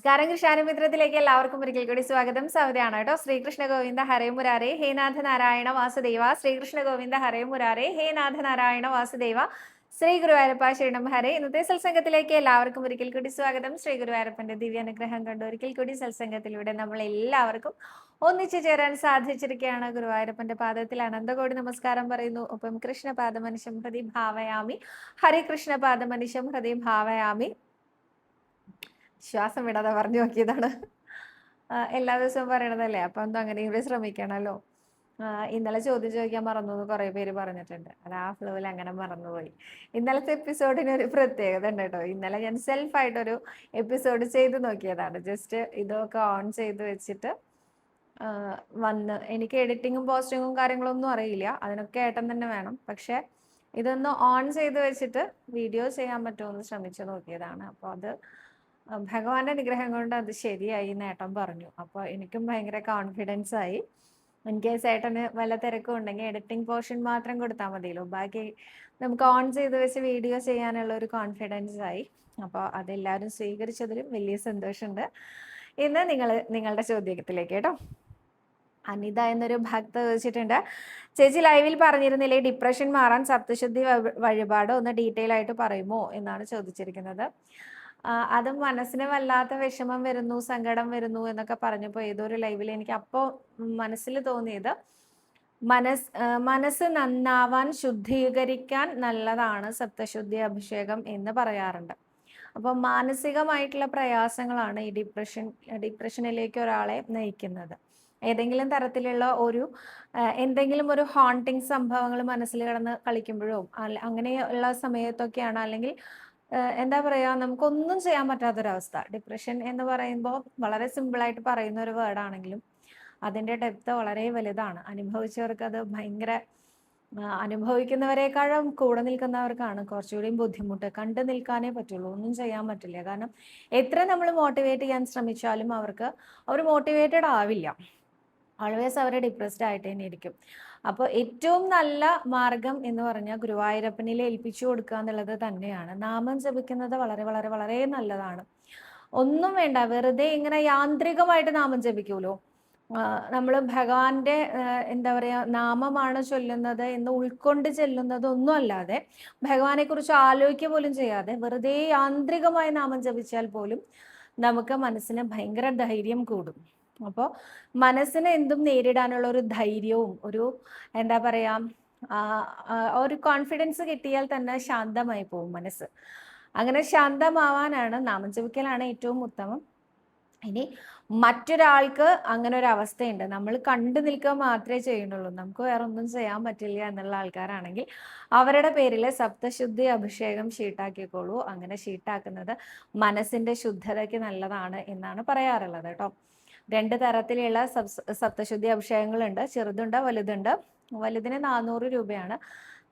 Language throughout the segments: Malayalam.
നമസ്കാരം. കൃഷ്ണാനുമിത്രത്തിലേക്ക് എല്ലാവർക്കും ഒരിക്കൽ കൂടി സ്വാഗതം. സൗദയാണ് കേട്ടോ. ശ്രീകൃഷ്ണ ഗോവിന്ദ ഹരേ മുരാരേ. നാരായണ വാസുദേവ. ശ്രീകൃഷ്ണ ഗോവിന്ദ ഹരേ മുരാരേ. നാരായണ വാസുദേവ. ശ്രീ ഗുരുവായൂരപ്പ ശരണം. ഹരേ. ഇന്നത്തെ സത്സംഗത്തിലേക്ക് എല്ലാവർക്കും ഒരിക്കൽ കൂടി സ്വാഗതം. ശ്രീ ഗുരുവായൂരപ്പന്റെ ദിവ്യാനുഗ്രഹം കൊണ്ട് ഒരിക്കൽ കൂടി സത്സംഗത്തിലൂടെ നമ്മൾ എല്ലാവർക്കും ഒന്നിച്ചു ചേരാൻ സാധിച്ചിരിക്കുകയാണ്. ഗുരുവായൂരപ്പന്റെ പാദത്തിൽ അനന്തകോടി നമസ്കാരം പറയുന്നു. ഒപ്പം കൃഷ്ണപാദമനുഷ്യം ഹൃദയ ഭാവയാമി ഹരികൃഷ്ണ മനുഷ്യം ഹൃദയ ഭാവയാമി ശ്വാസം വിടാതെ പറഞ്ഞു നോക്കിയതാണ്. എല്ലാ ദിവസവും പറയണതല്ലേ അപ്പം എന്തോ അങ്ങനെ ശ്രമിക്കണമല്ലോ ശ്രമിക്കണല്ലോ? ഇന്നലെ ചോദ്യം ചോദിക്കാൻ മറന്നു എന്ന് കുറേ പേര് പറഞ്ഞിട്ടുണ്ട്. അത് ആ ഫ്ലോയിൽ അങ്ങനെ മറന്നുപോയി. ഇന്നലത്തെ എപ്പിസോഡിന് ഒരു പ്രത്യേകത ഉണ്ട് കേട്ടോ. ഇന്നലെ ഞാൻ സെൽഫായിട്ടൊരു എപ്പിസോഡ് ചെയ്ത് നോക്കിയതാണ്. ജസ്റ്റ് ഇതൊക്കെ ഓൺ ചെയ്ത് വെച്ചിട്ട് വന്ന്. എനിക്ക് എഡിറ്റിങ്ങും പോസ്റ്റിങ്ങും കാര്യങ്ങളൊന്നും അറിയില്ല. അതിനൊക്കെ ഏട്ടൻ തന്നെ വേണം. പക്ഷെ ഇതൊന്ന് ഓൺ ചെയ്ത് വെച്ചിട്ട് വീഡിയോ ചെയ്യാൻ പറ്റുമോ എന്ന് ശ്രമിച്ചു നോക്കിയതാണ്. അപ്പോൾ അത് ഭഗവാന്റെ അനുഗ്രഹം കൊണ്ട് അത് ശരിയായി നേട്ടം പറഞ്ഞു. അപ്പോൾ എനിക്കും ഭയങ്കര കോൺഫിഡൻസ് ആയി. ഇൻ കേസ് ഏട്ടന് വല്ല തിരക്കും ഉണ്ടെങ്കിൽ എഡിറ്റിംഗ് പോർഷൻ മാത്രം കൊടുത്താൽ മതിയല്ലോ. ബാക്കി നമുക്ക് ഓൺ ചെയ്ത് വെച്ച് വീഡിയോ ചെയ്യാനുള്ള ഒരു കോൺഫിഡൻസ് ആയി. അപ്പോൾ അതെല്ലാവരും സ്വീകരിച്ചതിലും വലിയ സന്തോഷമുണ്ട്. ഇന്ന് നിങ്ങൾ നിങ്ങളുടെ ചോദ്യത്തിലേക്ക് കേട്ടോ. അനിത എന്നൊരു ഭക്ത ചോദിച്ചിട്ടുണ്ട്. ചേച്ചി ലൈവിൽ പറഞ്ഞിരുന്നില്ലേ ഡിപ്രഷൻ മാറാൻ സപ്തശുദ്ധി വഴിപാടോ ഒന്ന് ഡീറ്റെയിൽ ആയിട്ട് പറയുമോ എന്നാണ് ചോദിച്ചിരിക്കുന്നത്. അതും മനസ്സിന് വല്ലാത്ത വിഷമം വരുന്നു സങ്കടം വരുന്നു എന്നൊക്കെ പറഞ്ഞപ്പോൾ ഏതൊരു ലൈവിൽ എനിക്ക് അപ്പോ മനസ്സിൽ തോന്നിയത് മനസ് മനസ്സ് നന്നാവാൻ ശുദ്ധീകരിക്കാൻ നല്ലതാണ് സപ്തശുദ്ധി അഭിഷേകം എന്ന് പറയാറുണ്ട്. അപ്പോൾ മാനസികമായിട്ടുള്ള പ്രയാസങ്ങളാണ് ഈ ഡിപ്രഷൻ ഡിപ്രഷനിലേക്ക് ഒരാളെ നയിക്കുന്നത്. ഏതെങ്കിലും തരത്തിലുള്ള ഒരു എന്തെങ്കിലും ഒരു ഹോണ്ടിങ് സംഭവങ്ങൾ മനസ്സിൽ കിടന്ന് കളിക്കുമ്പോഴും അങ്ങനെയുള്ള സമയത്തൊക്കെയാണ് അല്ലെങ്കിൽ എന്താ പറയാ നമുക്കൊന്നും ചെയ്യാൻ പറ്റാത്തൊരവസ്ഥ. ഡിപ്രഷൻ എന്ന് പറയുമ്പോൾ വളരെ സിമ്പിളായിട്ട് പറയുന്ന ഒരു വേർഡാണെങ്കിലും അതിന്റെ ഡെപ്ത് വളരെ വലുതാണ്. അനുഭവിച്ചവർക്ക് അത് ഭയങ്കര അനുഭവിക്കുന്നവരെക്കാളും കൂടെ നിൽക്കുന്നവർക്കാണ് കുറച്ചുകൂടി ബുദ്ധിമുട്ട്. കണ്ടു നിൽക്കാനേ പറ്റുള്ളൂ ഒന്നും ചെയ്യാൻ പറ്റില്ല. കാരണം എത്ര നമ്മൾ മോട്ടിവേറ്റ് ചെയ്യാൻ ശ്രമിച്ചാലും അവർക്ക് അവർ മോട്ടിവേറ്റഡ് ആവില്ല. ഓൾവേസ് അവർ ഡിപ്രസ്ഡ് ആയിട്ട് തന്നെ ഇരിക്കും. അപ്പോൾ ഏറ്റവും നല്ല മാർഗം എന്ന് പറഞ്ഞാൽ ഗുരുവായൂരപ്പനിൽ ഏൽപ്പിച്ചു കൊടുക്കുക എന്നുള്ളത് തന്നെയാണ്. നാമം ജപിക്കുന്നത് വളരെ വളരെ വളരെ നല്ലതാണ്. ഒന്നും വേണ്ട വെറുതെ ഇങ്ങനെ യാന്ത്രികമായിട്ട് നാമം ജപിക്കൂലോ? നമ്മൾ ഭഗവാന്റെ എന്താ പറയുക നാമമാണ് ചൊല്ലുന്നത് എന്ന് ഉൾക്കൊണ്ട് ചെല്ലുന്നത് ഒന്നും അല്ലാതെ ഭഗവാനെ കുറിച്ച് ആലോചിക്കുക പോലും ചെയ്യാതെ വെറുതെ യാന്ത്രികമായി നാമം ജപിച്ചാൽ പോലും നമുക്ക് മനസ്സിന് ഭയങ്കര ധൈര്യം കൂടും. അപ്പോൾ മനസ്സിന് എന്തും നേരിടാനുള്ള ഒരു ധൈര്യവും ഒരു എന്താ പറയാ ആ, ആ, ഒരു കോൺഫിഡൻസ് കിട്ടിയാൽ തന്നെ ശാന്തമായി പോകും മനസ്സ്. അങ്ങനെ ശാന്തമാവാനാണ് നാമജപിക്കലാണ് ഏറ്റവും ഉത്തമം. ഇനി മറ്റൊരാൾക്ക് അങ്ങനെ ഒരു അവസ്ഥയുണ്ട്. നമ്മൾ കണ്ടു നിൽക്കുക മാത്രമേ ചെയ്യുന്നുള്ളൂ. നമുക്ക് വേറെ ഒന്നും ചെയ്യാൻ പറ്റില്ല എന്നുള്ള ആൾക്കാരാണെങ്കിൽ അവരുടെ പേരിൽ സപ്തശുദ്ധി അഭിഷേകം ഷീട്ടാക്കിക്കോളൂ. അങ്ങനെ ഷീട്ടാക്കുന്നത് മനസ്സിന്റെ ശുദ്ധതയ്ക്ക് നല്ലതാണ് എന്നാണ് പറയാറുള്ളത് കേട്ടോ. രണ്ട് തരത്തിലുള്ള സപ് സപ്തശുദ്ധി അഭിഷേകങ്ങളുണ്ട്. ചെറുതുണ്ട് വലുതുണ്ട്. വലുതിന് നാനൂറ് രൂപയാണ്.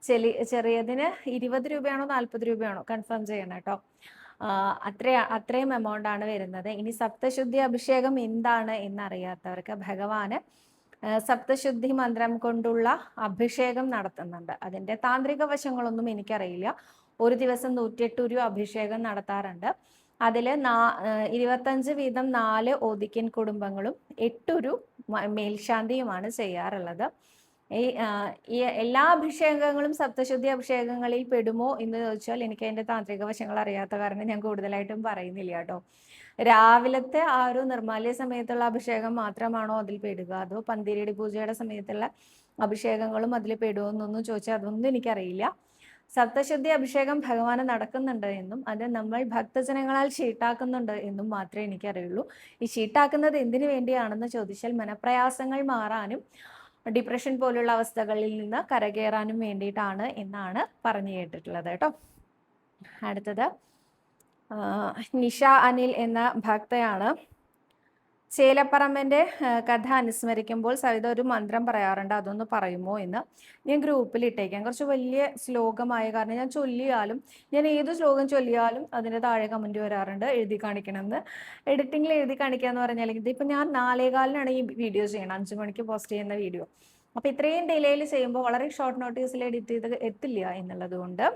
ചെലി ചെറിയതിന് ഇരുപത് രൂപയാണോ നാൽപ്പത് രൂപയാണോ? കൺഫേം ചെയ്യണം കേട്ടോ. അത്ര അത്രയും എമൗണ്ട് ആണ് വരുന്നത്. ഇനി സപ്തശുദ്ധി അഭിഷേകം എന്താണ് എന്നറിയാത്തവർക്ക് ഭഗവാന് സപ്തശുദ്ധി മന്ത്രം കൊണ്ടുള്ള അഭിഷേകം നടത്തുന്നുണ്ട്. അതിന്റെ താന്ത്രിക വശങ്ങളൊന്നും എനിക്കറിയില്ല. ഒരു ദിവസം നൂറ്റിയെട്ട് ഒരു അഭിഷേകം നടത്താറുണ്ട്. അതിൽ നാ ഇരുപത്തഞ്ച് വീതം നാല് ഒതുക്കിൻ കുടുംബങ്ങളും എട്ടൊരു മേൽശാന്തിയുമാണ് ചെയ്യാറുള്ളത്. ഈ എല്ലാ അഭിഷേകങ്ങളും സപ്തശുദ്ധി അഭിഷേകങ്ങളിൽ പെടുമോ എന്ന് ചോദിച്ചാൽ എനിക്ക് അതിന്റെ താന്ത്രിക വശങ്ങൾ അറിയാത്ത കാരണം ഞാൻ കൂടുതലായിട്ടും പറയുന്നില്ല കേട്ടോ. രാവിലത്തെ ആ ഒരു നിർമ്മാല്യ സമയത്തുള്ള അഭിഷേകം മാത്രമാണോ അതിൽ പെടുക? അതോ പന്തിരടി പൂജയുടെ സമയത്തുള്ള അഭിഷേകങ്ങളും അതിൽ പെടുമോ എന്നൊന്നും ചോദിച്ചാൽ അതൊന്നും എനിക്കറിയില്ല. സപ്തശുദ്ധി അഭിഷേകം ഭഗവാന് നടക്കുന്നുണ്ട് എന്നും അത് നമ്മൾ ഭക്തജനങ്ങളാൽ ഷീട്ടാക്കുന്നുണ്ട് എന്നും മാത്രമേ എനിക്കറിയുള്ളൂ. ഈ ഷീട്ടാക്കുന്നത് എന്തിനു വേണ്ടിയാണെന്ന് ചോദിച്ചാൽ മനപ്രയാസങ്ങൾ മാറാനും ഡിപ്രഷൻ പോലുള്ള അവസ്ഥകളിൽ നിന്ന് കരകയറാനും വേണ്ടിയിട്ടാണ് എന്നാണ് പറഞ്ഞു കേട്ടിട്ടുള്ളത് കേട്ടോ. അടുത്തത് നിഷ അനിൽ എന്ന ഭക്തയാണ്. ചേലപ്പറമ്പന്റെ കഥ അനുസ്മരിക്കുമ്പോൾ സവിത ഒരു മന്ത്രം പറയാറുണ്ട്. അതൊന്ന് പറയുമോ എന്ന് ഞാൻ ഗ്രൂപ്പിൽ ഇട്ടേക്കാം. കുറച്ച് വലിയ ശ്ലോകമായ കാരണം ഞാൻ ചൊല്ലിയാലും ഞാൻ ഏത് ശ്ലോകം ചൊല്ലിയാലും അതിന്റെ താഴെ കമന്റ് വരാറുണ്ട്. എഴുതി കാണിക്കണമെന്ന്. എഡിറ്റിങ്ങിൽ എഴുതി കാണിക്കുക എന്ന് പറഞ്ഞാൽ ഇതിപ്പോൾ ഞാൻ നാലേകാലിനാണ് ഈ വീഡിയോ ചെയ്യണം അഞ്ച് മണിക്ക് പോസ്റ്റ് ചെയ്യുന്ന വീഡിയോ അപ്പോൾ ഇത്രയും ഡിലേയിൽ ചെയ്യുമ്പോൾ വളരെ ഷോർട്ട് നോട്ടീസിൽ എഡിറ്റ് ചെയ്ത് എത്തില്ല എന്നുള്ളത് കൊണ്ട്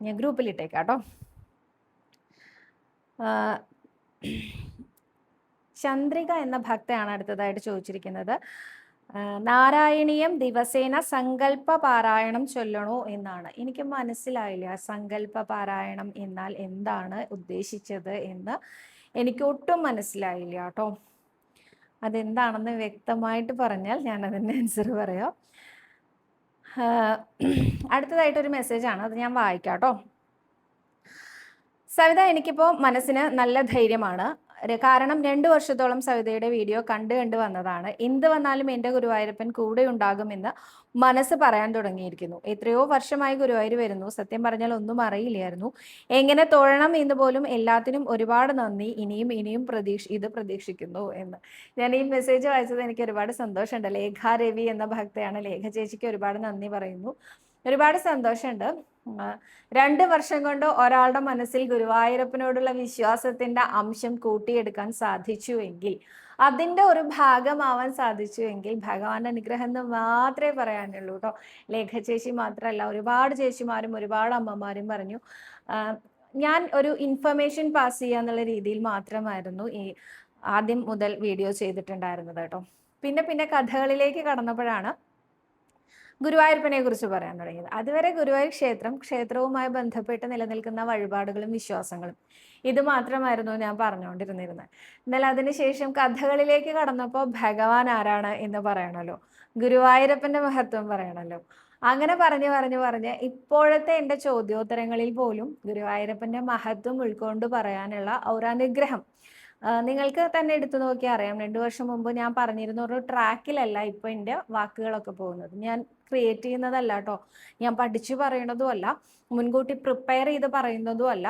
ഞാൻ ഗ്രൂപ്പിൽ ഇട്ടേക്കാം കേട്ടോ. ചന്ദ്രിക എന്ന ഭക്തയാണ് അടുത്തതായിട്ട് ചോദിച്ചിരിക്കുന്നത്. നാരായണീയം ദിവസേന സങ്കല്പ പാരായണം ചൊല്ലണോ എന്നാണ്. എനിക്ക് മനസ്സിലായില്ല സങ്കല്പ പാരായണം എന്നാൽ എന്താണ് ഉദ്ദേശിച്ചത് എന്ന് എനിക്ക് ഒട്ടും മനസ്സിലായില്ല കേട്ടോ. അതെന്താണെന്ന് വ്യക്തമായിട്ട് പറഞ്ഞാൽ ഞാൻ അതിന്റെ ആൻസർ പറയാം അടുത്തതായിട്ടൊരു മെസ്സേജാണ് അത് ഞാൻ വായിക്കാം കേട്ടോ. സവിത എനിക്കിപ്പോൾ മനസ്സിന് നല്ല ധൈര്യമാണ്. കാരണം രണ്ട് വർഷത്തോളം സവിതയുടെ വീഡിയോ കണ്ടു കണ്ടു വന്നതാണ്. എന്ത് വന്നാലും എന്റെ ഗുരുവായൂരപ്പൻ കൂടെ ഉണ്ടാകുമെന്ന് മനസ്സ് പറയാൻ തുടങ്ങിയിരിക്കുന്നു. എത്രയോ വർഷമായി ഗുരുവായൂർ വരുന്നു. സത്യം പറഞ്ഞാൽ ഒന്നും അറിയില്ലായിരുന്നു. എങ്ങനെ തൊഴണം എന്ന് പോലും എല്ലാത്തിനും ഒരുപാട് നന്ദി. ഇനിയും ഇനിയും പ്രതീക്ഷ ഇത് പ്രതീക്ഷിക്കുന്നു എന്ന്. ഞാൻ ഈ മെസ്സേജ് വായിച്ചത് എനിക്ക് ഒരുപാട് സന്തോഷമുണ്ട്. ലേഖ രവി എന്ന ഭക്തയാണ്. ലേഖ ചേച്ചിക്ക് ഒരുപാട് നന്ദി പറയുന്നു. ഒരുപാട് സന്തോഷമുണ്ട്. രണ്ട് വർഷം കൊണ്ട് ഒരാളുടെ മനസ്സിൽ ഗുരുവായൂരപ്പനോടുള്ള വിശ്വാസത്തിന്റെ അംശം കൂട്ടിയെടുക്കാൻ സാധിച്ചുവെങ്കിൽ അതിന്റെ ഒരു ഭാഗമാവാൻ സാധിച്ചുവെങ്കിൽ ഭഗവാന്റെ അനുഗ്രഹം എന്ന് മാത്രമേ പറയാനുള്ളൂ കേട്ടോ ലേഖ ചേച്ചി മാത്രമല്ല ഒരുപാട് ചേച്ചിമാരും ഒരുപാട് അമ്മമാരും പറഞ്ഞു ഞാൻ ഒരു ഇൻഫർമേഷൻ പാസ് ചെയ്യുക എന്നുള്ള രീതിയിൽ മാത്രമായിരുന്നു ഈ ആദ്യം മുതൽ വീഡിയോ ചെയ്തിട്ടുണ്ടായിരുന്നത് കേട്ടോ പിന്നെ പിന്നെ കഥകളിലേക്ക് കടന്നപ്പോഴാണ് ഗുരുവായൂരപ്പനെ കുറിച്ച് പറയാൻ തുടങ്ങിയത്. അതുവരെ ഗുരുവായൂർ ക്ഷേത്രം ക്ഷേത്രവുമായി ബന്ധപ്പെട്ട് നിലനിൽക്കുന്ന വഴിപാടുകളും വിശ്വാസങ്ങളും ഇത് മാത്രമായിരുന്നു ഞാൻ പറഞ്ഞുകൊണ്ടിരുന്നിരുന്നത്. എന്നാൽ അതിനുശേഷം കഥകളിലേക്ക് കടന്നപ്പോൾ ഭഗവാൻ ആരാണ് എന്ന് പറയണല്ലോ. ഗുരുവായൂരപ്പന്റെ മഹത്വം പറയണല്ലോ. അങ്ങനെ പറഞ്ഞു പറഞ്ഞു പറഞ്ഞ് ഇപ്പോഴത്തെ എന്റെ ചോദ്യോത്തരങ്ങളിൽ പോലും ഗുരുവായൂരപ്പന്റെ മഹത്വം ഉൾക്കൊണ്ട് പറയാനുള്ള ഒരു അനുഗ്രഹം നിങ്ങൾക്ക് തന്നെ എടുത്തു നോക്കിയാൽ അറിയാം. രണ്ടു വർഷം മുമ്പ് ഞാൻ പറഞ്ഞിരുന്ന ഒരു ട്രാക്കിലല്ല ഇപ്പൊ എന്റെ വാക്കുകളൊക്കെ പോകുന്നത്. ഞാൻ ക്രിയേറ്റ് ചെയ്യുന്നതല്ല കേട്ടോ ഞാൻ പഠിച്ചു പറയണതും അല്ല മുൻകൂട്ടി പ്രിപ്പയർ ചെയ്ത് പറയുന്നതും അല്ല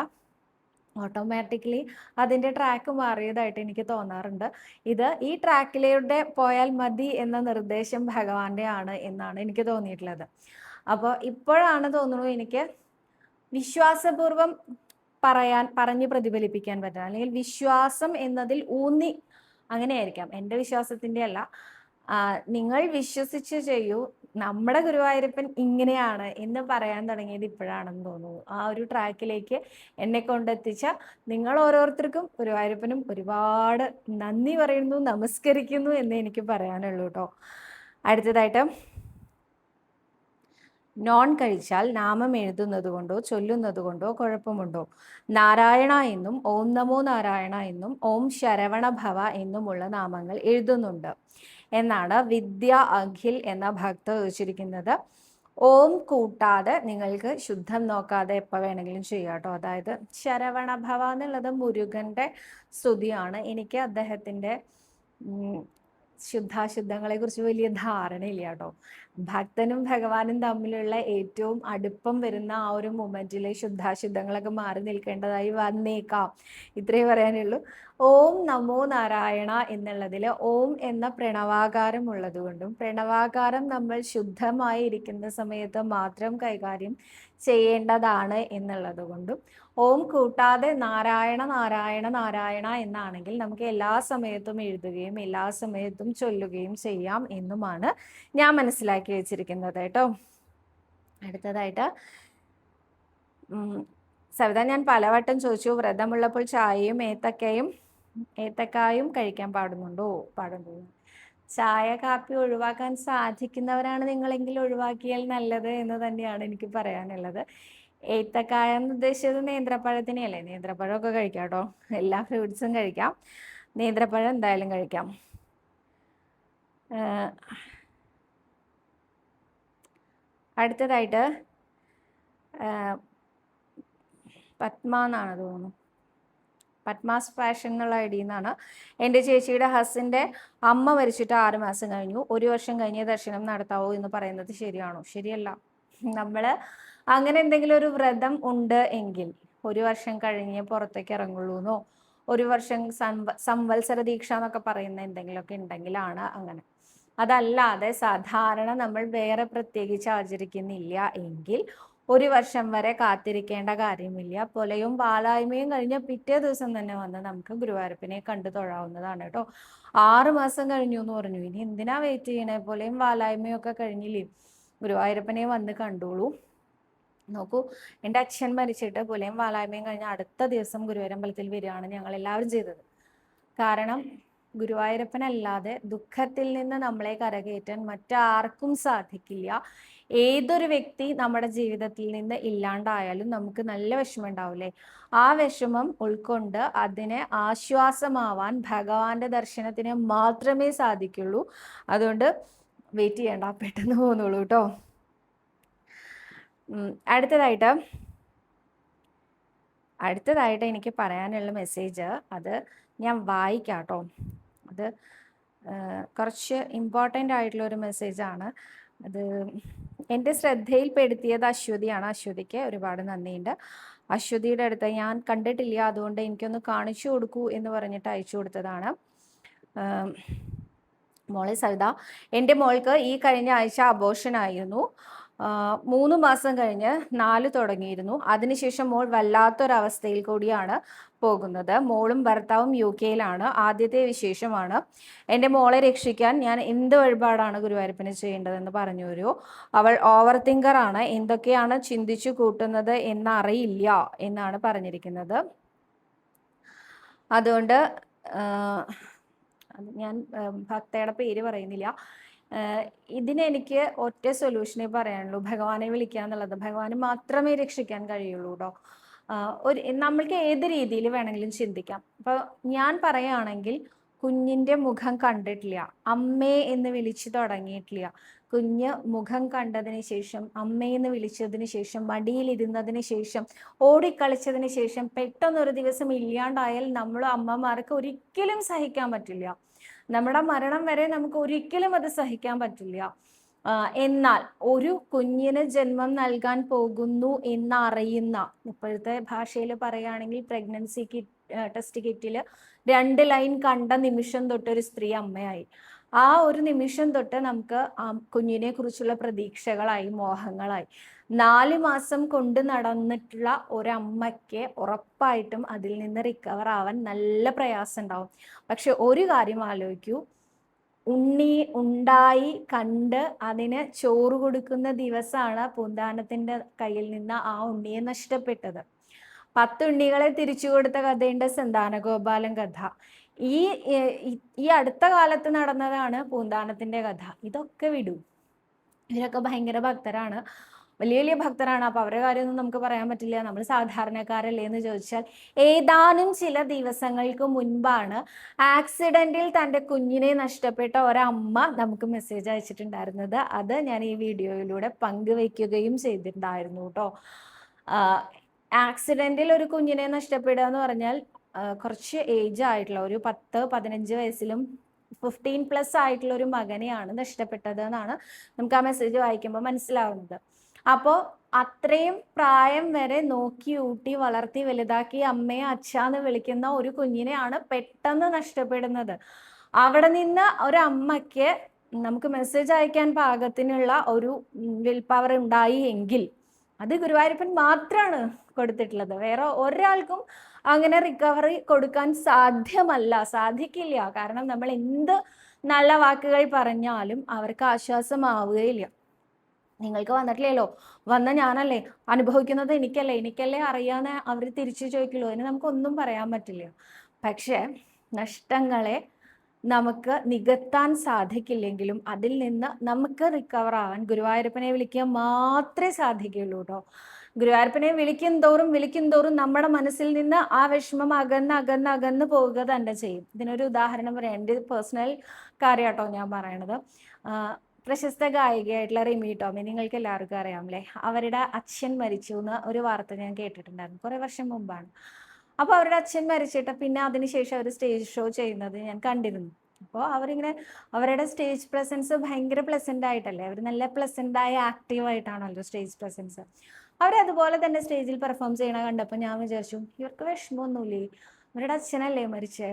ഓട്ടോമാറ്റിക്കലി അതിന്റെ ട്രാക്ക് മാറിയതായിട്ട് എനിക്ക് തോന്നാറുണ്ട്. ഇത് ഈ ട്രാക്കിലൂടെ പോയാൽ മതി എന്ന നിർദ്ദേശം ഭഗവാന്റെ ആണ് എന്നാണ് എനിക്ക് തോന്നിയിട്ടുള്ളത്. അപ്പോൾ ഇപ്പോഴാണ് തോന്നുന്നു എനിക്ക് വിശ്വാസപൂർവം പറയാൻ പറഞ്ഞ് പ്രതിഫലിപ്പിക്കാൻ പറ്റുന്നത്. അല്ലെങ്കിൽ വിശ്വാസം എന്നതിൽ ഊന്നി അങ്ങനെയായിരിക്കാം. എന്റെ വിശ്വാസത്തിന്റെ അല്ല നിങ്ങൾ വിശ്വസിച്ച് ചെയ്യൂ. നമ്മുടെ ഗുരുവായൂരപ്പൻ ഇങ്ങനെയാണ് എന്ന് പറയാൻ തുടങ്ങിയത് ഇപ്പോഴാണെന്ന് തോന്നുന്നു. ആ ഒരു ട്രാക്കിലേക്ക് എന്നെ കൊണ്ടെത്തിച്ച നിങ്ങൾ ഓരോരുത്തർക്കും ഗുരുവായൂരപ്പനും ഒരുപാട് നന്ദി പറയുന്നു നമസ്കരിക്കുന്നു എന്ന് എനിക്ക് പറയാനുള്ളൂ കേട്ടോ അടുത്തതായിട്ട് നോൺ കഴിച്ചാൽ നാമം എഴുതുന്നത് കൊണ്ടോ ചൊല്ലുന്നത് കൊണ്ടോ കുഴപ്പമുണ്ടോ? നാരായണ എന്നും ഓം നമോ നാരായണ എന്നും ഓം ശരവണ ഭവ എന്നുമുള്ള നാമങ്ങൾ എഴുതുന്നുണ്ട്. എന്നാണ് വിദ്യ അഖിൽ എന്ന ഭക്ത ചോദിച്ചിരിക്കുന്നത് ഓം കൂട്ടാതെ നിങ്ങൾക്ക് ശുദ്ധം നോക്കാതെ എപ്പോൾ വേണമെങ്കിലും ചെയ്യാം കേട്ടോ അതായത് ശരവണഭവ എന്നുള്ളത് മുരുകന്റെ സ്തുതിയാണ്. എനിക്ക് അദ്ദേഹത്തിന്റെ ശുദ്ധാശുദ്ധങ്ങളെ കുറിച്ച് വലിയ ധാരണയില്ല കേട്ടോ. ഭക്തനും ഭഗവാനും തമ്മിലുള്ള ഏറ്റവും അടുപ്പം വരുന്ന ആ ഒരു മൊമെന്റിൽ ശുദ്ധാശുദ്ധങ്ങളൊക്കെ മാറി നിൽക്കേണ്ടതായി വന്നേക്കാം. ഇത്രേ പറയാനുള്ളൂ. ഓം നമോ നാരായണ എന്നുള്ളതിൽ ഓം എന്ന പ്രണവാകാരം ഉള്ളത് കൊണ്ടും പ്രണവാകാരം നമ്മൾ ശുദ്ധമായി ഇരിക്കുന്ന സമയത്ത് മാത്രം കൈകാര്യം ചെയ്യേണ്ടതാണ് എന്നുള്ളത് കൊണ്ടും ഓം കൂട്ടാതെ നാരായണ നാരായണ നാരായണ എന്നാണെങ്കിൽ നമുക്ക് എല്ലാ സമയത്തും എഴുതുകയും എല്ലാ സമയത്തും ചൊല്ലുകയും ചെയ്യാം എന്നുമാണ് ഞാൻ മനസ്സിലാക്കി വെച്ചിരിക്കുന്നത് കേട്ടോ. അടുത്തതായിട്ട് സവിത ഞാൻ പലവട്ടം ചോദിച്ചു വ്രതമുള്ളപ്പോൾ ചായയും ഏത്തക്കയും ഏത്തക്കായും കഴിക്കാൻ പാടുന്നുണ്ടോ? പാടുന്നുണ്ടോ? ചായ കാപ്പി ഒഴിവാക്കാൻ സാധിക്കുന്നവരാണ് നിങ്ങളെങ്കിൽ ഒഴിവാക്കിയാൽ നല്ലത് എന്ന് തന്നെയാണ് എനിക്ക് പറയാനുള്ളത്. ഏത്തക്കായ എന്ന് ഉദ്ദേശിച്ചത്. നേന്ത്രപ്പഴത്തിനെയല്ലേ? നേന്ത്രപ്പഴമൊക്കെ കഴിക്കാം കേട്ടോ. എല്ലാ ഫ്രൂട്ട്സും കഴിക്കാം. നേന്ത്രപ്പഴം എന്തായാലും കഴിക്കാം. അടുത്തതായിട്ട് പത്മ എന്നാണ് തോന്നുന്നു. പത്മാസ് ഫാഷൻ എന്നുള്ള ഐ ഡിന്നാണ് എന്റെ ചേച്ചിയുടെ ഹസ്സിന്റെ അമ്മ മരിച്ചിട്ട് ആറ് മാസം കഴിഞ്ഞു. ഒരു വർഷം കഴിഞ്ഞ് ദർശനം നടത്താവോ എന്ന് പറയുന്നത് ശരിയാണോ? ശരിയല്ല. നമ്മൾ അങ്ങനെ എന്തെങ്കിലും ഒരു വ്രതം ഉണ്ട് എങ്കിൽ ഒരു വർഷം കഴിഞ്ഞേ പുറത്തേക്ക് ഇറങ്ങുള്ളൂ എന്നോ ഒരു വർഷം സംവ സംവത്സര ദീക്ഷ എന്നൊക്കെ പറയുന്ന എന്തെങ്കിലുമൊക്കെ ഉണ്ടെങ്കിലാണ് അങ്ങനെ. അതല്ലാതെ സാധാരണ നമ്മൾ വേറെ പ്രത്യേകിച്ച് ആചരിക്കുന്നില്ല എങ്കിൽ ഒരു വർഷം വരെ കാത്തിരിക്കേണ്ട കാര്യമില്ല. പൊലയും പാലായ്മയും കഴിഞ്ഞ പിറ്റേ ദിവസം തന്നെ വന്ന് നമുക്ക് ഗുരുവായൂരപ്പനെ കണ്ടു തൊഴാവുന്നതാണ് കേട്ടോ. ആറ് മാസം കഴിഞ്ഞു എന്ന് പറഞ്ഞു. ഇനി എന്തിനാ വെയിറ്റ് ചെയ്യണേ? പൊലയും പാലായ്മയും ഒക്കെ കഴിഞ്ഞില്ലേ? ഗുരുവായൂരപ്പനെ വന്ന് കണ്ടോളൂ. നോക്കൂ എന്റെ അച്ഛൻ മരിച്ചിട്ട് പുലയും വാലായ്മയും കഴിഞ്ഞ അടുത്ത ദിവസം ഗുരുവായൂരമ്പലത്തിൽ വരികയാണ് ഞങ്ങൾ എല്ലാവരും ചെയ്തത്. കാരണം ഗുരുവായൂരപ്പനല്ലാതെ ദുഃഖത്തിൽ നിന്ന് നമ്മളെ കരകയറ്റാൻ മറ്റാർക്കും സാധിക്കില്ല. ഏതൊരു വ്യക്തി നമ്മുടെ ജീവിതത്തിൽ നിന്ന് ഇല്ലാണ്ടായാലും നമുക്ക് നല്ല വിഷമം ഉണ്ടാവില്ലേ ആ വിഷമം ഉൾക്കൊണ്ട് അതിനെ ആശ്വാസമാവാൻ ഭഗവാന്റെ ദർശനത്തിന് മാത്രമേ സാധിക്കുള്ളൂ. അതുകൊണ്ട് വെയിറ്റ് ചെയ്യണ്ട പെട്ടെന്ന് പോന്നോളൂ കേട്ടോ. അടുത്തതായിട്ട് അടുത്തതായിട്ട് എനിക്ക് പറയാനുള്ള മെസ്സേജ് അത് ഞാൻ വായിക്കാം കേട്ടോ അത് കുറച്ച് ഇമ്പോർട്ടന്റ് ആയിട്ടുള്ള ഒരു മെസ്സേജാണ് അത് എന്റെ ശ്രദ്ധയിൽപ്പെടുത്തിയത് അശ്വതിയാണ്. അശ്വതിക്ക് ഒരുപാട് നന്ദിയുണ്ട്. അശ്വതിയുടെ അടുത്ത് ഞാൻ കണ്ടിട്ടില്ല. അതുകൊണ്ട് എനിക്കൊന്ന് കാണിച്ചു കൊടുക്കൂ എന്ന് പറഞ്ഞിട്ട് അയച്ചു കൊടുത്തതാണ്. മോളെ സവിത എന്റെ മോൾക്ക് ഈ കഴിഞ്ഞ ആഴ്ച അബോഷൻ ആയിരുന്നു. മൂന്ന് മാസം കഴിഞ്ഞ് നാല് തുടങ്ങിയിരുന്നു. അതിനുശേഷം മോൾ വല്ലാത്തൊരവസ്ഥയിൽ കൂടിയാണ് പോകുന്നത്. മോളും ഭർത്താവും യു കെയിലാണ്. ആദ്യത്തെ വിശേഷമാണ് എന്റെ മോളെ രക്ഷിക്കാൻ ഞാൻ എന്ത് വഴിപാടാണ് ഗുരുവായൂരപ്പന് ചെയ്യേണ്ടതെന്ന് പറഞ്ഞു വരൂ അവൾ ഓവർ തിങ്കറാണ് എന്തൊക്കെയാണ് ചിന്തിച്ചു കൂട്ടുന്നത് എന്നറിയില്ല എന്നാണ് പറഞ്ഞിരിക്കുന്നത്. അതുകൊണ്ട് ഞാൻ ഭക്തയുടെ പേര് പറയുന്നില്ല. ഇതിന് എനിക്ക് ഒറ്റ സൊല്യൂഷനെ പറയാനുള്ളൂ. ഭഗവാനെ വിളിക്കുക എന്നുള്ളത്. ഭഗവാന് മാത്രമേ രക്ഷിക്കാൻ കഴിയുള്ളൂ കേട്ടോ ഒരു നമ്മൾക്ക് ഏത് രീതിയിൽ വേണമെങ്കിലും ചിന്തിക്കാം. അപ്പോൾ ഞാൻ പറയുകയാണെങ്കിൽ കുഞ്ഞിന്റെ മുഖം കണ്ടിട്ടില്ല. അമ്മേ എന്ന് വിളിച്ചു തുടങ്ങിയിട്ടില്ല. കുഞ്ഞ് മുഖം കണ്ടതിന് ശേഷം അമ്മയെന്ന് വിളിച്ചതിന് ശേഷം മടിയിലിരുന്നതിന് ശേഷം ഓടിക്കളിച്ചതിന് ശേഷം പെട്ടെന്നൊരു ദിവസം ഇല്ലാണ്ടായാൽ നമ്മൾ അമ്മമാർക്ക് ഒരിക്കലും സഹിക്കാൻ പറ്റില്ല. നമ്മുടെ മരണം വരെ നമുക്ക് ഒരിക്കലും അത് സഹിക്കാൻ പറ്റില്ല. എന്നാൽ ഒരു കുഞ്ഞിന് ജന്മം നൽകാൻ പോകുന്നു എന്നറിയുന്ന ഇപ്പോഴത്തെ ഭാഷയിൽ പറയുകയാണെങ്കിൽ പ്രഗ്നൻസി കിറ്റ് ടെസ്റ്റ് കിറ്റിൽ രണ്ട് ലൈൻ കണ്ട നിമിഷം തൊട്ട് ഒരു സ്ത്രീ അമ്മയായി. ആ ഒരു നിമിഷം തൊട്ട് നമുക്ക് കുഞ്ഞിനെ കുറിച്ചുള്ള പ്രതീക്ഷകളായി മോഹങ്ങളായി. നാല് മാസം കൊണ്ട് നടന്നിട്ടുള്ള ഒരമ്മയ്ക്ക് ഉറപ്പായിട്ടും അതിൽ നിന്ന് റിക്കവർ ആവാൻ നല്ല പ്രയാസം ഉണ്ടാവും. പക്ഷെ ഒരു കാര്യം ആലോചിക്കൂ. ഉണ്ണി ഉണ്ടായി കണ്ട് അതിന് ചോറ് കൊടുക്കുന്ന ദിവസമാണ് പൂന്താനത്തിന്റെ കയ്യിൽ നിന്ന് ആ ഉണ്ണിയെ നഷ്ടപ്പെട്ടത്. പത്തുണ്ണികളെ തിരിച്ചു കൊടുത്ത കഥയുണ്ട് സന്താനഗോപാലൻ കഥ. ഈ ഈ അടുത്ത കാലത്ത് നടന്നതാണ് പൂന്താനത്തിന്റെ കഥ. ഇതൊക്കെ വിടൂ. ഇവരൊക്കെ ഭയങ്കര ഭക്തരാണ്. വലിയ വലിയ ഭക്തരാണ്. അപ്പൊ അവരുടെ കാര്യമൊന്നും നമുക്ക് പറയാൻ പറ്റില്ല. നമ്മൾ സാധാരണക്കാരല്ലേ എന്ന് ചോദിച്ചാൽ ഏതാനും ചില ദിവസങ്ങൾക്ക് മുൻപാണ് ആക്സിഡന്റിൽ തന്റെ കുഞ്ഞിനെ നഷ്ടപ്പെട്ട ഒരമ്മ നമുക്ക് മെസ്സേജ് അയച്ചിട്ടുണ്ടായിരുന്നത്. അത് ഞാൻ ഈ വീഡിയോയിലൂടെ പങ്കുവെക്കുകയും ചെയ്തിട്ടുണ്ടായിരുന്നു കേട്ടോ ആക്സിഡന്റിൽ ഒരു കുഞ്ഞിനെ നഷ്ടപ്പെടുക എന്ന് പറഞ്ഞാൽ കുറച്ച് ഏജ് ആയിട്ടുള്ള ഒരു പത്ത് പതിനഞ്ച് വയസ്സിലും ഫിഫ്റ്റീൻ പ്ലസ് ആയിട്ടുള്ള ഒരു മകനെയാണ് നഷ്ടപ്പെട്ടത് എന്നാണ് നമുക്ക് ആ മെസ്സേജ് വായിക്കുമ്പോൾ മനസ്സിലാവുന്നത്. അപ്പോൾ അത്രയും പ്രായം വരെ നോക്കി ഊട്ടി വളർത്തി വലുതാക്കി അമ്മയെ അച്ഛാന്ന് വിളിക്കുന്ന ഒരു കുഞ്ഞിനെയാണ് പെട്ടെന്ന് നഷ്ടപ്പെടുന്നത്. അവിടെ നിന്ന് ഒരമ്മയ്ക്ക് നമുക്ക് മെസ്സേജ് അയക്കാൻ പാകത്തിനുള്ള ഒരു വിൽ പവർ ഉണ്ടായി എങ്കിൽ അത് ഗുരുവായൂരപ്പൻ മാത്രമാണ് കൊടുത്തിട്ടുള്ളത്. വേറെ ഒരാൾക്കും അങ്ങനെ റിക്കവറി കൊടുക്കാൻ സാധ്യമല്ല സാധിക്കില്ല. കാരണം നമ്മൾ എന്ത് നല്ല വാക്കുകൾ പറഞ്ഞാലും അവർക്ക് ആശ്വാസമാവുകയില്ല. നിങ്ങൾക്ക് വന്നിട്ടില്ലല്ലോ. വന്ന ഞാനല്ലേ അനുഭവിക്കുന്നത് എനിക്കല്ലേ എനിക്കല്ലേ അറിയാന്ന് അവർ തിരിച്ചു ചോദിക്കുള്ളൂ. അതിന് നമുക്കൊന്നും പറയാൻ പറ്റില്ല. പക്ഷേ നഷ്ടങ്ങളെ നമുക്ക് നികത്താൻ സാധിക്കില്ലെങ്കിലും അതിൽ നിന്ന് നമുക്ക് റിക്കവർ ആവാൻ ഗുരുവായൂരപ്പനെ വിളിക്കുക മാത്രമേ സാധിക്കുള്ളൂ കേട്ടോ. ഗുരുവായൂരപ്പനെ വിളിക്കും തോറും വിളിക്കും തോറും നമ്മുടെ മനസ്സിൽ നിന്ന് ആ വിഷമം അകന്ന് അകന്ന് അകന്ന് പോവുക തന്നെ ചെയ്യും. ഇതിനൊരു ഉദാഹരണം പറയാം. എന്റെ പേഴ്സണൽ കാര്യമാട്ടോ ഞാൻ പറയണത്. പ്രശസ്ത ഗായികയായിട്ടുള്ള റിമി ടോമി നിങ്ങൾക്ക് എല്ലാവർക്കും അറിയാമല്ലേ? അവരുടെ അച്ഛൻ മരിച്ചു എന്ന് ഒരു വാർത്ത ഞാൻ കേട്ടിട്ടുണ്ടായിരുന്നു കുറേ വർഷം മുമ്പാണ്. അപ്പോൾ അവരുടെ അച്ഛൻ മരിച്ചിട്ട് പിന്നെ അതിനുശേഷം അവർ സ്റ്റേജ് ഷോ ചെയ്യുന്നത് ഞാൻ കണ്ടിരുന്നു. അപ്പോൾ അവരിങ്ങനെ അവരുടെ സ്റ്റേജ് പ്രസൻസ് ഭയങ്കര പ്ലസന്റ് ആയിട്ടല്ലേ? അവർ നല്ല പ്ലസന്റ് ആയ ആക്റ്റീവ് ആയിട്ടാണല്ലോ സ്റ്റേജ് പ്രസൻസ്. അവരതുപോലെ തന്നെ സ്റ്റേജിൽ പെർഫോം ചെയ്യണ കണ്ടപ്പോൾ ഞാൻ വിചാരിച്ചു ഇവർക്ക് വിഷമമൊന്നുമില്ലേ? അവരുടെ അച്ഛനല്ലേ മരിച്ചേ?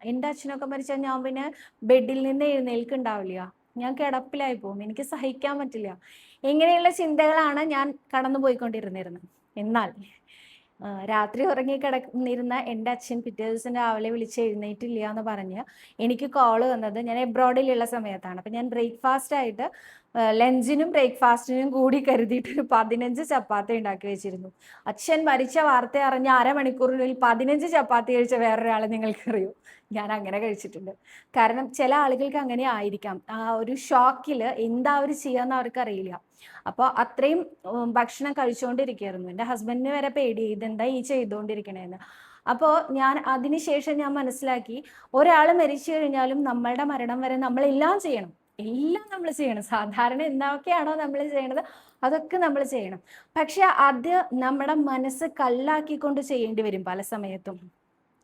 എന്റെ അച്ഛനൊക്കെ മരിച്ചാൽ ഞാൻ പിന്നെ ബെഡിൽ നിന്ന് എഴുന്നേൽക്കുണ്ടാവില്ല ഞാൻ കിടപ്പിലായി പോകും. എനിക്ക് സഹിക്കാൻ പറ്റില്ല. ഇങ്ങനെയുള്ള ചിന്തകളാണ് ഞാൻ കടന്നു പോയിക്കൊണ്ടിരുന്നിരുന്നത് എന്നാൽ രാത്രി ഉറങ്ങി കിടന്നിരുന്ന എന്റെ അച്ഛൻ പിറ്റേ ദിവസം രാവിലെ വിളിച്ച് എഴുന്നേറ്റില്ല എന്ന് പറഞ്ഞ് എനിക്ക് കോൾ വന്നത് ഞാൻ എബ്രോഡിലുള്ള സമയത്താണ്. അപ്പം ഞാൻ ബ്രേക്ക്ഫാസ്റ്റ് ആയിട്ട് ലഞ്ചിനും ബ്രേക്ക്ഫാസ്റ്റിനും കൂടി കരുതിയിട്ട് ഒരു പതിനഞ്ച് ചപ്പാത്തി ഉണ്ടാക്കി വെച്ചിരുന്നു. അച്ഛൻ മരിച്ച വാർത്ത അറിഞ്ഞ അരമണിക്കൂറിനുള്ളിൽ പതിനഞ്ച് ചപ്പാത്തി കഴിച്ച വേറൊരാളെ നിങ്ങൾക്കറിയൂ? ഞാൻ അങ്ങനെ കഴിച്ചിട്ടുണ്ട്. കാരണം ചില ആളുകൾക്ക് അങ്ങനെ ആയിരിക്കാം. ആ ഒരു ഷോക്കിൽ എന്താ അവർ ചെയ്യാന്ന് അവർക്ക് അറിയില്ല അപ്പോൾ അത്രയും ഭക്ഷണം കഴിച്ചുകൊണ്ടിരിക്കുകയായിരുന്നു എന്റെ ഹസ്ബൻഡിന് വരെ പേടി ഇതെന്താ ഈ ചെയ്തുകൊണ്ടിരിക്കണേന്ന് അപ്പോൾ ഞാൻ അതിനുശേഷം ഞാൻ മനസ്സിലാക്കി ഒരാൾ മരിച്ചു കഴിഞ്ഞാലും നമ്മളുടെ മരണം വരെ നമ്മളെല്ലാം ചെയ്യണം. എല്ലാം നമ്മൾ ചെയ്യണം. സാധാരണ എന്തൊക്കെയാണോ നമ്മൾ ചെയ്യണത് അതൊക്കെ നമ്മൾ ചെയ്യണം. പക്ഷെ അത് നമ്മുടെ മനസ്സ് കല്ലാക്കിക്കൊണ്ട് ചെയ്യേണ്ടി വരും പല സമയത്തും.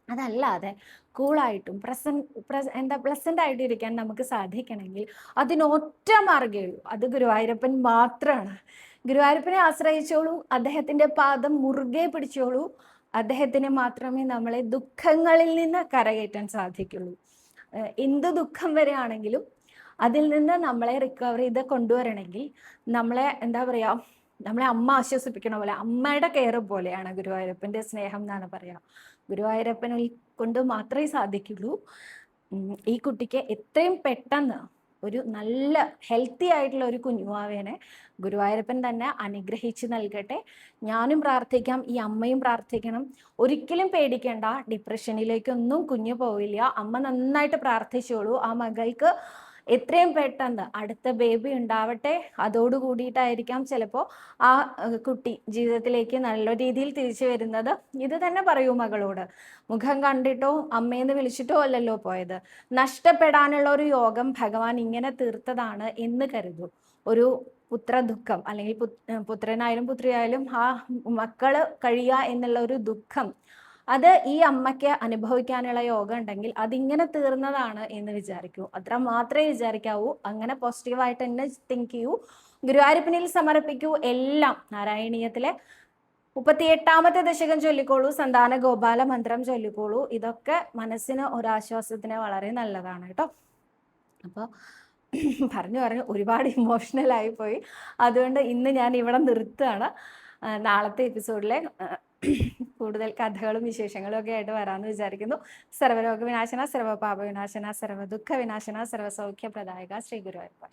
അതല്ലാതെ കൂളായിട്ടും പ്രസന്റ് എന്താ പ്ലസന്റ് ആയിട്ട് ഇരിക്കാൻ നമുക്ക് സാധിക്കണമെങ്കിൽ അതിനൊറ്റ മാർഗേ ഉള്ളൂ. അത് ഗുരുവായൂരപ്പൻ മാത്രമാണ് ഗുരുവായൂരപ്പനെ ആശ്രയിച്ചോളൂ. അദ്ദേഹത്തിന്റെ പാദം മുറുകെ പിടിച്ചോളൂ. അദ്ദേഹത്തിന് മാത്രമേ നമ്മളെ ദുഃഖങ്ങളിൽ നിന്ന് കരകയറ്റാൻ സാധിക്കുള്ളൂ. എന്ത് ദുഃഖം വരെയാണെങ്കിലും അതിൽ നിന്ന് നമ്മളെ റിക്കവർ ചെയ്ത് കൊണ്ടുവരണമെങ്കിൽ നമ്മളെ എന്താ പറയാ നമ്മളെ അമ്മ ആശ്വസിപ്പിക്കണ പോലെ അമ്മയുടെ കെയർ പോലെയാണ് ഗുരുവായൂരപ്പന്റെ സ്നേഹം എന്നാണ് പറയാ. ഗുരുവായൂരപ്പനിൽ കൊണ്ട് മാത്രമേ സാധിക്കുള്ളൂ. ഈ കുട്ടിക്ക് എത്രയും പെട്ടെന്ന് ഒരു നല്ല ഹെൽത്തി ആയിട്ടുള്ള ഒരു കുഞ്ഞുവാവേനെ ഗുരുവായൂരപ്പൻ തന്നെ അനുഗ്രഹിച്ച് നൽകട്ടെ. ഞാനും പ്രാർത്ഥിക്കാം ഈ അമ്മയും പ്രാർത്ഥിക്കണം. ഒരിക്കലും പേടിക്കേണ്ട ഡിപ്രഷനിലേക്കൊന്നും കുഞ്ഞു പോവില്ല. അമ്മ നന്നായിട്ട് പ്രാർത്ഥിച്ചോളൂ. ആ മകൾക്ക് എത്രയും പെട്ടെന്ന് അടുത്ത ബേബി ഉണ്ടാവട്ടെ. അതോട് കൂടിയിട്ടായിരിക്കാം ചിലപ്പോൾ ആ കുട്ടി ജീവിതത്തിലേക്ക് നല്ല രീതിയിൽ തിരിച്ചു വരുന്നത്. ഇത് തന്നെ പറയൂ മകളോട്. മുഖം കണ്ടിട്ടോ അമ്മയെന്ന് വിളിച്ചിട്ടോ അല്ലല്ലോ പോയത്. നഷ്ടപ്പെടാനുള്ള ഒരു യോഗം ഭഗവാൻ ഇങ്ങനെ തീർത്തതാണ് എന്ന് കരുതൂ. ഒരു പുത്ര ദുഃഖം അല്ലെങ്കിൽ പുത്രനായാലും പുത്രിയായാലും ആ മക്കൾ കഴിയുക എന്നുള്ള ഒരു ദുഃഖം അത് ഈ അമ്മയ്ക്ക് അനുഭവിക്കാനുള്ള യോഗം ഉണ്ടെങ്കിൽ അതിങ്ങനെ തീർന്നതാണ് എന്ന് വിചാരിക്കൂ. അത്ര മാത്രമേ വിചാരിക്കാവൂ. അങ്ങനെ പോസിറ്റീവായിട്ട് തന്നെ തിങ്ക് ചെയ്യൂ. ഗുരുവായൂരപ്പനിൽ സമർപ്പിക്കൂ എല്ലാം. നാരായണീയത്തിലെ മുപ്പത്തിയെട്ടാമത്തെ ദശകം ചൊല്ലിക്കോളൂ. സന്താന ഗോപാല മന്ത്രം ചൊല്ലിക്കോളൂ. ഇതൊക്കെ മനസ്സിന് ഒരാശ്വാസത്തിന് വളരെ നല്ലതാണ് കേട്ടോ. അപ്പോൾ പറഞ്ഞു പറഞ്ഞു ഒരുപാട് ഇമോഷണൽ പോയി. അതുകൊണ്ട് ഇന്ന് ഞാൻ ഇവിടെ നിർത്തുകയാണ്. നാളത്തെ എപ്പിസോഡിൽ കൂടുതൽ കഥകളും വിശേഷങ്ങളും ഒക്കെ ആയിട്ട് വരാമെന്ന് വിചാരിക്കുന്നു. സർവരോഗ വിനാശന സർവപാപ വിനാശന സർവ ദുഃഖ വിനാശന സൗഖ്യപ്രദായക ശ്രീ ഗുരുവായൂർ